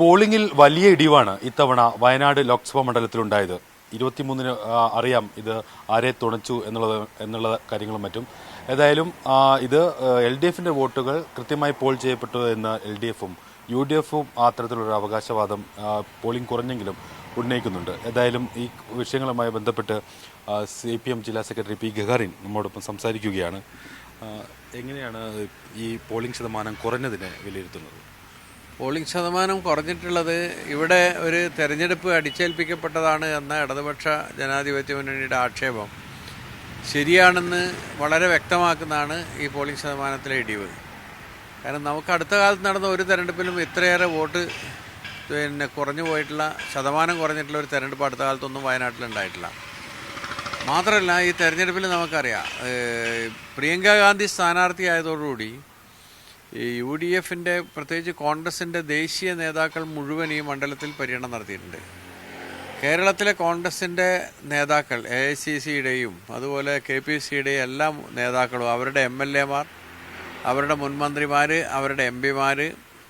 പോളിംഗിൽ വലിയ ഇടിവാണ് ഇത്തവണ വയനാട് ലോക്സഭാ മണ്ഡലത്തിലുണ്ടായത്. ഇരുപത്തിമൂന്നിന് അറിയാം ഇത് ആരെ തുണച്ചു എന്നുള്ളത് എന്നുള്ള കാര്യങ്ങളും മറ്റും. ഏതായാലും ഇത് എൽ ഡി എഫിന്റെ വോട്ടുകൾ കൃത്യമായി പോൾ ചെയ്യപ്പെട്ടു എന്ന് എൽ ഡി എഫും യു ഡി എഫും അത്തരത്തിലൊരു അവകാശവാദം പോളിംഗ് കുറഞ്ഞെങ്കിലും ഉന്നയിക്കുന്നുണ്ട്. ഏതായാലും ഈ വിഷയങ്ങളുമായി ബന്ധപ്പെട്ട് സി പി എം ജില്ലാ സെക്രട്ടറി പി ഗഹാറിൻ നമ്മോടൊപ്പം സംസാരിക്കുകയാണ്. എങ്ങനെയാണ് ഈ പോളിംഗ് ശതമാനം കുറഞ്ഞതിനെ വിലയിരുത്തുന്നത്? പോളിംഗ് ശതമാനം കുറഞ്ഞിട്ടുള്ളത് ഇവിടെ ഒരു തെരഞ്ഞെടുപ്പ് അടിച്ചേൽപ്പിക്കപ്പെട്ടതാണ് എന്ന ഇടതുപക്ഷ ജനാധിപത്യ മുന്നണിയുടെ ആക്ഷേപം. ശരിയാണെന്ന് വളരെ വ്യക്തമാക്കുന്നതാണ് ഈ പോളിംഗ് ശതമാനത്തിലെ ഇടിവ്. കാരണം നമുക്ക് അടുത്ത കാലത്ത് നടന്ന ഒരു തെരഞ്ഞെടുപ്പിലും ഇത്രയേറെ വോട്ട് പിന്നെ കുറഞ്ഞു പോയിട്ടുള്ള ശതമാനം കുറഞ്ഞിട്ടുള്ള ഒരു തെരഞ്ഞെടുപ്പ് അടുത്ത കാലത്തൊന്നും വയനാട്ടിലുണ്ടായിട്ടില്ല മാത്രമല്ല ഈ തെരഞ്ഞെടുപ്പിൽ നമുക്കറിയാം പ്രിയങ്കാ ഗാന്ധി സ്ഥാനാർത്ഥിയായതോടുകൂടി ഈ യു ഡി എഫിന്റെ പ്രത്യേകിച്ച് കോൺഗ്രസിന്റെ ദേശീയ നേതാക്കൾ മുഴുവൻ ഈ മണ്ഡലത്തിൽ പര്യടനം നടത്തിയിട്ടുണ്ട്. കേരളത്തിലെ കോൺഗ്രസിന്റെ നേതാക്കൾ എ ഐ സി സിയുടെയും അതുപോലെ കെ പി സിയുടെയും എല്ലാ നേതാക്കളും അവരുടെ എം എൽ എമാർ അവരുടെ മുൻമന്ത്രിമാർ അവരുടെ എം പിമാർ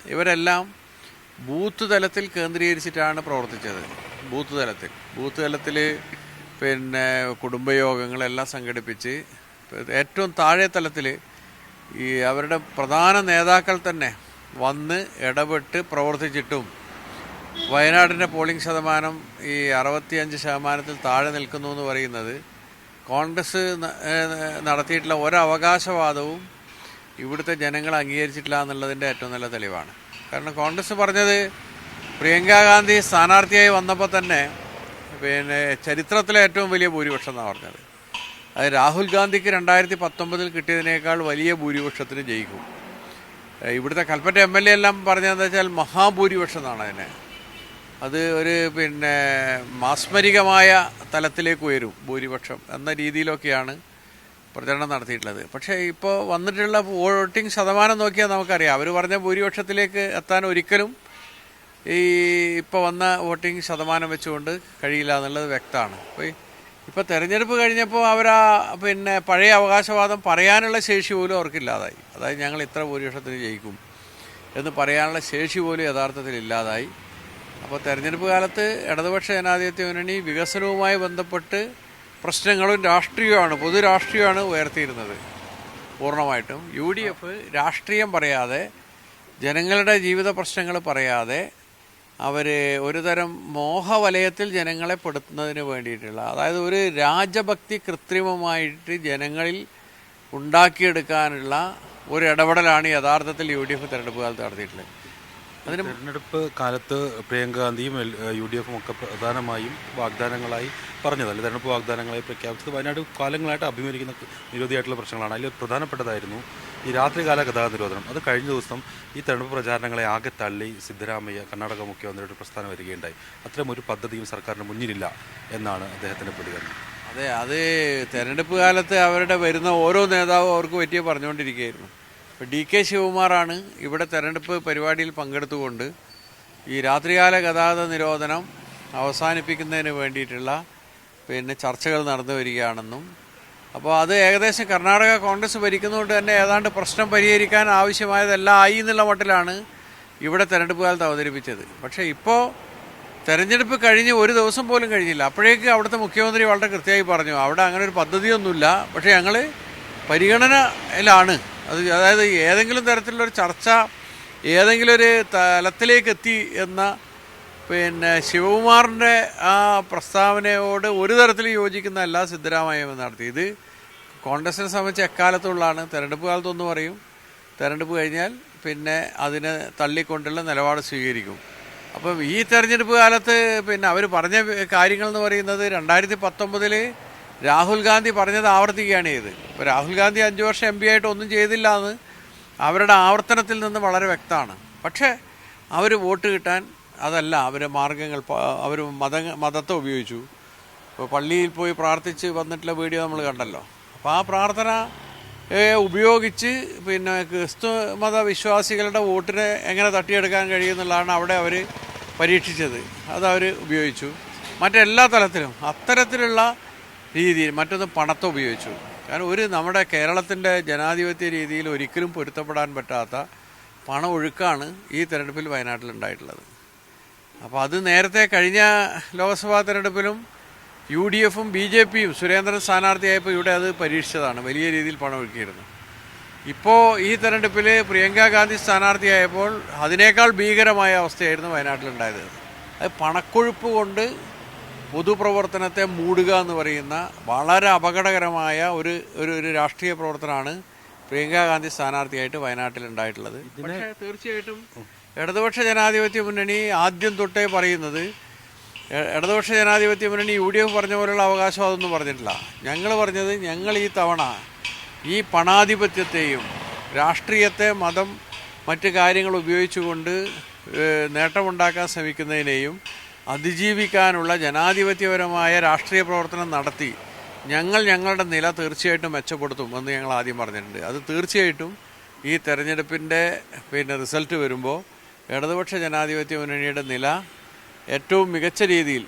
ഇവരെല്ലാം ബൂത്ത് തലത്തിൽ കേന്ദ്രീകരിച്ചിട്ടാണ് പ്രവർത്തിച്ചത്. ബൂത്ത് തലത്തിൽ. ബൂത്ത് തലത്തിൽ പിന്നെ കുടുംബയോഗങ്ങളെല്ലാം സംഘടിപ്പിച്ച് ഏറ്റവും താഴെ തലത്തിൽ ഈ അവരുടെ പ്രധാന നേതാക്കൾ തന്നെ വന്ന് ഇടപെട്ട് പ്രവർത്തിച്ചിട്ടും വയനാടിന്റെ പോളിംഗ് ശതമാനം ഈ അറുപത്തിയഞ്ച് ശതമാനത്തിൽ താഴെ നിൽക്കുന്നു എന്ന് പറയുന്നത് കോൺഗ്രസ് നടത്തിയിട്ടുള്ള ഒരവകാശവാദവും ഇവിടുത്തെ ജനങ്ങൾ അംഗീകരിച്ചിട്ടില്ല എന്നുള്ളതിന്റെ ഏറ്റവും നല്ല തെളിവാണ്. കാരണം കോൺഗ്രസ് പറഞ്ഞത് പ്രിയങ്ക ഗാന്ധി സ്ഥാനാർത്ഥിയായി വന്നപ്പോൾ തന്നെ പിന്നെ ചരിത്രത്തിലെ ഏറ്റവും വലിയ ഭൂരിപക്ഷം എന്നാണ് പറഞ്ഞത്. അത് രാഹുൽ ഗാന്ധിക്ക് രണ്ടായിരത്തി പത്തൊമ്പതിൽ കിട്ടിയതിനേക്കാൾ വലിയ ഭൂരിപക്ഷത്തിന് ജയിക്കും. ഇവിടുത്തെ കൽപ്പറ്റ എം എൽ എ എല്ലാം പറഞ്ഞതെന്ന് വെച്ചാൽ മഹാഭൂരിപക്ഷം എന്നാണ് അതിനെ. അത് ഒരു പിന്നെ മാസ്മരികമായ തലത്തിലേക്ക് ഉയരും ഭൂരിപക്ഷം എന്ന രീതിയിലൊക്കെയാണ് പ്രചരണം നടത്തിയിട്ടുള്ളത്. പക്ഷേ ഇപ്പോൾ വന്നിട്ടുള്ള വോട്ടിംഗ് ശതമാനം നോക്കിയാൽ നമുക്കറിയാം. അവർ പറഞ്ഞ ഭൂരിപക്ഷത്തിലേക്ക് എത്താൻ ഒരിക്കലും ഈ ഇപ്പോൾ വന്ന വോട്ടിംഗ് ശതമാനം വെച്ചുകൊണ്ട് കഴിയില്ല എന്നുള്ളത് വ്യക്തമാണ്. അപ്പോൾ ഇപ്പോൾ തെരഞ്ഞെടുപ്പ് കഴിഞ്ഞപ്പോൾ അവരാ പിന്നെ പഴയ അവകാശവാദം പറയാനുള്ള ശേഷി പോലും അവർക്കില്ലാതായി. അതായത് ഞങ്ങൾ ഇത്ര ഭൂരിപക്ഷത്തിന് ജയിക്കും എന്ന് പറയാനുള്ള ശേഷി പോലും യഥാർത്ഥത്തിൽ ഇല്ലാതായി. അപ്പോൾ തെരഞ്ഞെടുപ്പ് കാലത്ത് ഇടതുപക്ഷ ജനാധിപത്യ മുന്നണി വികസനവുമായി ബന്ധപ്പെട്ട് പ്രശ്നങ്ങളും രാഷ്ട്രീയമാണ് പൊതു രാഷ്ട്രീയമാണ് ഉയർത്തിയിരുന്നത്. പൂർണമായിട്ടും. യു ഡി എഫ് രാഷ്ട്രീയം പറയാതെ ജനങ്ങളുടെ ജീവിത പ്രശ്നങ്ങൾ പറയാതെ അവർ ഒരു തരം മോഹവലയത്തിൽ ജനങ്ങളെ പെടുത്തുന്നതിന് വേണ്ടിയിട്ടുള്ള അതായത് ഒരു രാജഭക്തി കൃത്രിമമായിട്ട് ജനങ്ങളിൽ ഉണ്ടാക്കിയെടുക്കാനുള്ള ഒരു ഇടപെടലാണ് യഥാർത്ഥത്തിൽ യു ഡി എഫ് തെരഞ്ഞെടുപ്പ് കാലത്ത് നടത്തിയിട്ടുള്ളത്. അതിന് തെരഞ്ഞെടുപ്പ് കാലത്ത് പ്രിയങ്ക ഗാന്ധിയും യു ഡി എഫും ഒക്കെ പ്രധാനമായും വാഗ്ദാനങ്ങളായി പറഞ്ഞതല്ലേ? തെരഞ്ഞെടുപ്പ് വാഗ്ദാനങ്ങളായി പ്രഖ്യാപിച്ചത് വയനാട് കാലങ്ങളായിട്ട് അഭിമുഖീകരിക്കുന്ന നിരവധിയായിട്ടുള്ള പ്രശ്നങ്ങളാണ്. അതിൽ പ്രധാനപ്പെട്ടതായിരുന്നു ഈ രാത്രികാല ഗതാഗത നിരോധനം. അത് കഴിഞ്ഞ ദിവസം ഈ തെരഞ്ഞെടുപ്പ് പ്രചാരണങ്ങളെ ആകെ തള്ളി സിദ്ധരാമയ്യ കർണാടക മുഖ്യമന്ത്രിയുടെ പ്രസ്ഥാനം വരികയുണ്ടായി. അത്തരം ഒരു പദ്ധതിയും സർക്കാരിന് മുന്നിലില്ല എന്നാണ് അദ്ദേഹത്തിന്റെ പ്രതികരണം. അതെ അത് തെരഞ്ഞെടുപ്പ് കാലത്ത് അവരുടെ വരുന്ന ഓരോ നേതാവും അവർക്ക് പറ്റിയ പറഞ്ഞുകൊണ്ടിരിക്കുകയായിരുന്നു. ഡി കെ ശിവകുമാറാണ് ഇവിടെ തെരഞ്ഞെടുപ്പ് പരിപാടിയിൽ പങ്കെടുത്തുകൊണ്ട് ഈ രാത്രികാല ഗതാഗത നിരോധനം അവസാനിപ്പിക്കുന്നതിന് വേണ്ടിയിട്ടുള്ള പിന്നെ ചർച്ചകൾ നടന്നു വരികയാണെന്നും അപ്പോൾ അത് ഏകദേശം കർണാടക കോൺഗ്രസ് ഭരിക്കുന്നതുകൊണ്ട് തന്നെ ഏതാണ്ട് പ്രശ്നം പരിഹരിക്കാൻ ആവശ്യമായതെല്ലാം ആയി എന്നുള്ള മട്ടിലാണ് ഇവിടെ തെരഞ്ഞെടുപ്പ് കാലത്ത് അവതരിപ്പിച്ചത്. പക്ഷേ ഇപ്പോൾ തെരഞ്ഞെടുപ്പ് കഴിഞ്ഞ് ഒരു ദിവസം പോലും കഴിഞ്ഞില്ല. അപ്പോഴേക്ക് അവിടുത്തെ മുഖ്യമന്ത്രി വളരെ കൃത്യമായി പറഞ്ഞു അവിടെ അങ്ങനെ ഒരു പദ്ധതിയൊന്നുമില്ല. പക്ഷേ ഞങ്ങൾ പരിഗണനയിലാണ്. അത് അതായത് ഏതെങ്കിലും തരത്തിലുള്ളൊരു ചർച്ച ഏതെങ്കിലും ഒരു തലത്തിലേക്ക് എത്തി എന്ന പിന്നെ ശിവകുമാറിന്റെ ആ പ്രസ്താവനയോട് ഒരു തരത്തിലും യോജിക്കുന്നതല്ല സിദ്ധരാമയ്യ നടത്തി. ഇത് കോൺഗ്രസിനെ സംബന്ധിച്ച് എക്കാലത്തുള്ളതാണ്. തെരഞ്ഞെടുപ്പ് കാലത്തൊന്നും പറയും. തെരഞ്ഞെടുപ്പ് കഴിഞ്ഞാൽ പിന്നെ അതിനെ തള്ളിക്കൊണ്ടുള്ള നിലപാട് സ്വീകരിക്കും. അപ്പം ഈ തെരഞ്ഞെടുപ്പ് കാലത്ത് പിന്നെ അവർ പറഞ്ഞ കാര്യങ്ങൾ എന്ന് പറയുന്നത് രണ്ടായിരത്തി പത്തൊമ്പതിൽ രാഹുൽ ഗാന്ധി പറഞ്ഞത് ആവർത്തിക്കുകയാണ് ചെയ്ത് ഇപ്പോൾ രാഹുൽ ഗാന്ധി അഞ്ച് വർഷം എം പി ആയിട്ട് ഒന്നും ചെയ്തില്ല എന്ന് അവരുടെ ആവർത്തനത്തിൽ നിന്ന് വളരെ വ്യക്തമാണ്. പക്ഷേ അവർ വോട്ട് കിട്ടാൻ അതല്ല അവർ മാർഗങ്ങൾ അവർ മത മതത്തെ ഉപയോഗിച്ചു. ഇപ്പോൾ പള്ളിയിൽ പോയി പ്രാർത്ഥിച്ച് വന്നിട്ടുള്ള വീഡിയോ നമ്മൾ കണ്ടല്ലോ. അപ്പോൾ ആ പ്രാർത്ഥന ഉപയോഗിച്ച് പിന്നെ ക്രിസ്തു മത വിശ്വാസികളുടെ വോട്ടിനെ എങ്ങനെ തട്ടിയെടുക്കാൻ കഴിയുമെന്നുള്ളതാണ് അവിടെ അവർ പരീക്ഷിച്ചത്. അതവർ ഉപയോഗിച്ചു. മറ്റെല്ലാ തലത്തിലും അത്തരത്തിലുള്ള രീതിയിൽ മറ്റൊന്ന് പണത്തെ ഉപയോഗിച്ചു. കാരണം ഒരു നമ്മുടെ കേരളത്തിന്റെ ജനാധിപത്യ രീതിയിൽ ഒരിക്കലും പൊരുത്തപ്പെടാൻ പറ്റാത്ത പണ ഒഴുക്കാണ് ഈ തെരഞ്ഞെടുപ്പിൽ വയനാട്ടിൽ ഉണ്ടായിട്ടുള്ളത്. അപ്പോൾ അത് നേരത്തെ കഴിഞ്ഞ ലോക്സഭാ തെരഞ്ഞെടുപ്പിലും യു ഡി എഫും ബി ജെ പിയും സുരേന്ദ്രൻ സ്ഥാനാർത്ഥിയായപ്പോൾ ഇവിടെ അത് പരീക്ഷിച്ചതാണ്. വലിയ രീതിയിൽ പണം ഒഴുക്കിയിരുന്നു. ഇപ്പോൾ ഈ തെരഞ്ഞെടുപ്പിൽ പ്രിയങ്ക ഗാന്ധി സ്ഥാനാർത്ഥിയായപ്പോൾ അതിനേക്കാൾ ഭീകരമായ അവസ്ഥയായിരുന്നു വയനാട്ടിലുണ്ടായത്. അത് പണക്കൊഴുപ്പ് കൊണ്ട് പൊതുപ്രവർത്തനത്തെ മൂടുക എന്ന് പറയുന്ന വളരെ അപകടകരമായ ഒരു ഒരു ഒരു രാഷ്ട്രീയ പ്രവർത്തനമാണ് പ്രിയങ്കാ ഗാന്ധി സ്ഥാനാർത്ഥിയായിട്ട് വയനാട്ടിൽ ഉണ്ടായിട്ടുള്ളത്. പക്ഷേ തീർച്ചയായിട്ടും ഇടതുപക്ഷ ജനാധിപത്യ മുന്നണി ആദ്യം തൊട്ടേ പറയുന്നത് ഇടതുപക്ഷ ജനാധിപത്യ മുന്നണി യു ഡി എഫ് പറഞ്ഞ പോലെയുള്ള അവകാശം അതൊന്നും പറഞ്ഞിട്ടില്ല. ഞങ്ങൾ പറഞ്ഞത് ഞങ്ങൾ ഈ തവണ ഈ പണാധിപത്യത്തെയും രാഷ്ട്രീയത്തെ മതം മറ്റ് കാര്യങ്ങൾ ഉപയോഗിച്ചുകൊണ്ട് നേട്ടമുണ്ടാക്കാൻ ശ്രമിക്കുന്നതിനെയും അതിജീവിക്കാനുള്ള ജനാധിപത്യപരമായ രാഷ്ട്രീയ പ്രവർത്തനം നടത്തി ഞങ്ങൾ ഞങ്ങളുടെ നില തീർച്ചയായിട്ടും മെച്ചപ്പെടുത്തും എന്ന് ഞങ്ങൾ ആദ്യം പറഞ്ഞിട്ടുണ്ട്. അത് തീർച്ചയായിട്ടും ഈ തെരഞ്ഞെടുപ്പിന്റെ പിന്നെ റിസൾട്ട് വരുമ്പോൾ ഇടതുപക്ഷ ജനാധിപത്യ മുന്നണിയുടെ നില ഏറ്റവും മികച്ച രീതിയിൽ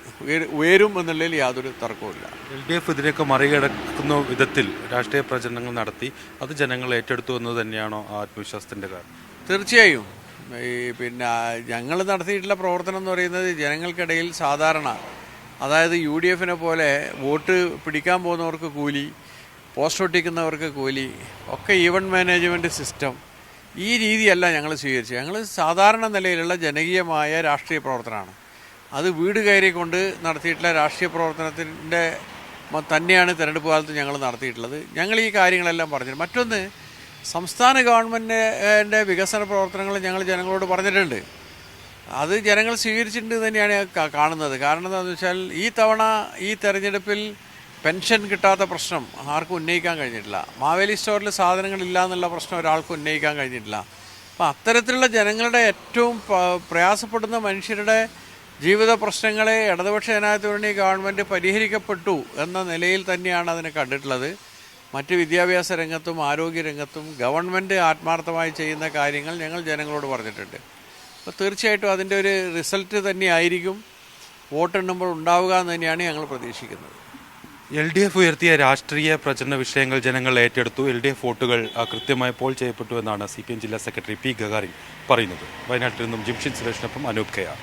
ഉയരും എന്നുള്ളതിൽ യാതൊരു തർക്കവുമില്ല. എൽ ഡി എഫ് ഇതിനെയൊക്കെ മറികടക്കുന്ന വിധത്തിൽ രാഷ്ട്രീയ പ്രചരണങ്ങൾ നടത്തി അത് ജനങ്ങൾ ഏറ്റെടുത്തു എന്ന് തന്നെയാണോ ആത്മവിശ്വാസത്തിന്റെ കാരണം തീർച്ചയായും. ഈ പിന്നെ ഞങ്ങൾ നടത്തിയിട്ടുള്ള പ്രവർത്തനം എന്ന് പറയുന്നത് ജനങ്ങൾക്കിടയിൽ സാധാരണ. അതായത് യു ഡി എഫിനെ പോലെ വോട്ട് പിടിക്കാൻ പോകുന്നവർക്ക് കൂലി പോസ്റ്റ് ഒട്ടിക്കുന്നവർക്ക് കൂലി ഒക്കെ ഈവൻ മാനേജ്മെന്റ് സിസ്റ്റം. ഈ രീതിയല്ല ഞങ്ങൾ സ്വീകരിച്ചത്. ഞങ്ങൾ സാധാരണ നിലയിലുള്ള ജനകീയമായ രാഷ്ട്രീയ പ്രവർത്തനമാണ്. അത് വീട് കയറിക്കൊണ്ട് നടത്തിയിട്ടുള്ള രാഷ്ട്രീയ പ്രവർത്തനത്തിന്റെ തന്നെയാണ് തെരഞ്ഞെടുപ്പ് കാലത്ത് ഞങ്ങൾ നടത്തിയിട്ടുള്ളത്. ഞങ്ങൾ ഈ കാര്യങ്ങളെല്ലാം പറഞ്ഞു മറ്റൊന്ന് സംസ്ഥാന ഗവൺമെന്റിന്റെ വികസന പ്രവർത്തനങ്ങൾ ഞങ്ങൾ ജനങ്ങളോട് പറഞ്ഞിട്ടുണ്ട്. അത് ജനങ്ങൾ സ്വീകരിച്ചിട്ടുണ്ട് തന്നെയാണ് കാണുന്നത്. കാരണം എന്താണെന്ന് വെച്ചാൽ ഈ തവണ ഈ തെരഞ്ഞെടുപ്പിൽ പെൻഷൻ കിട്ടാത്ത പ്രശ്നം ആർക്കും ഉന്നയിക്കാൻ കഴിഞ്ഞിട്ടില്ല. മാവേലി സ്റ്റോറിൽ സാധനങ്ങളില്ല എന്നുള്ള പ്രശ്നം ഒരാൾക്കും ഉന്നയിക്കാൻ കഴിഞ്ഞിട്ടില്ല. അപ്പോൾ അത്തരത്തിലുള്ള ജനങ്ങളുടെ ഏറ്റവും പ്രയാസപ്പെടുന്ന മനുഷ്യരുടെ ജീവിത പ്രശ്നങ്ങളെ ഇടതുപക്ഷ ജനാധിപത്യ ഗവൺമെന്റ് പരിഹരിക്കപ്പെട്ടു എന്ന നിലയിൽ തന്നെയാണ് അതിനെ കണ്ടിട്ടുള്ളത്. മറ്റ് വിദ്യാഭ്യാസ രംഗത്തും ആരോഗ്യ രംഗത്തും ഗവൺമെന്റ് ആത്മാർത്ഥമായി ചെയ്യുന്ന കാര്യങ്ങൾ ഞങ്ങൾ ജനങ്ങളോട് പറഞ്ഞിട്ടുണ്ട്. അപ്പോൾ തീർച്ചയായിട്ടും അതിന്റെ ഒരു റിസൾട്ട് തന്നെയായിരിക്കും വോട്ടെണ്ണുമ്പോൾ ഉണ്ടാവുക എന്ന് തന്നെയാണ് ഞങ്ങൾ പ്രതീക്ഷിക്കുന്നത്. എൽ ഡി എഫ് ഉയർത്തിയ രാഷ്ട്രീയ പ്രചരണ വിഷയങ്ങൾ ജനങ്ങൾ ഏറ്റെടുത്തു. എൽ ഡി എഫ് വോട്ടുകൾ കൃത്യമായി പോൾ ചെയ്യപ്പെട്ടു എന്നാണ് സി പി എം ജില്ലാ സെക്രട്ടറി പി ഗഗാറിൻ പറയുന്നത്. വയനാട്ടിൽ നിന്നും ജിംഷിൻ സുരേഷിനൊപ്പം അനൂപ് കെയാർ